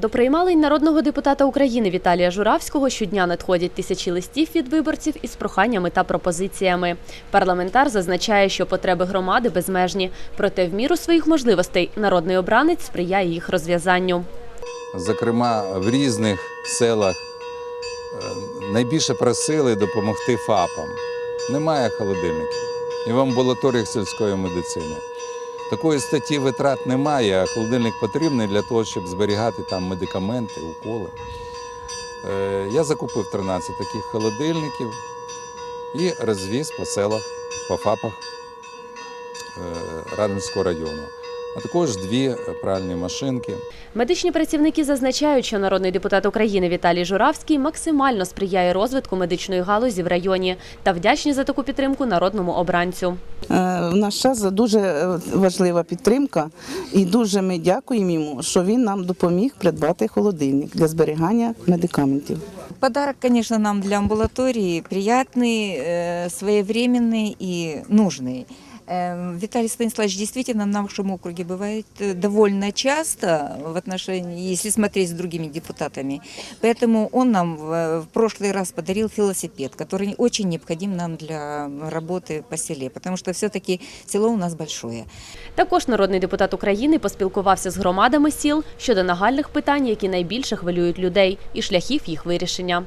До приймалень народного депутата України Віталія Журавського щодня надходять тисячі листів від виборців із проханнями та пропозиціями. Парламентар зазначає, що потреби громади безмежні, проте в міру своїх можливостей народний обранець сприяє їх розв'язанню. Зокрема, в різних селах е, найбільше просили допомогти ФАПам. Немає холодильників і в амбулаторіях сільської медицини. Такої статті витрат немає, а холодильник потрібний для того, щоб зберігати там медикаменти, уколи. Е, Я закупив 13 таких холодильників і розвіз по селах, по ФАПах Радинського району А також дві пральні машинки. Медичні працівники зазначають, що народний депутат України Віталій Журавський максимально сприяє розвитку медичної галузі в районі та вдячні за таку підтримку народному обранцю. Е, В наш час дуже е, важлива підтримка, і дуже ми дякуємо йому, що він нам допоміг придбати холодильник для зберігання медикаментів. Подарок, конечно, нам для амбулатории приятный, э, своевременный и нужный. Э, Виталий Станиславович действительно в нашем округе бывает э, довольно часто в отношении, если смотреть с другими депутатами. Поэтому он нам в, в прошлый раз подарил велосипед, который очень необходим нам для работы по селе, потому что все-таки село у нас большое. Також народний депутат України поспілкувався з громадами сіл щодо нагальних питань, які найбільше хвилюють людей, і шляхів їх вирішення.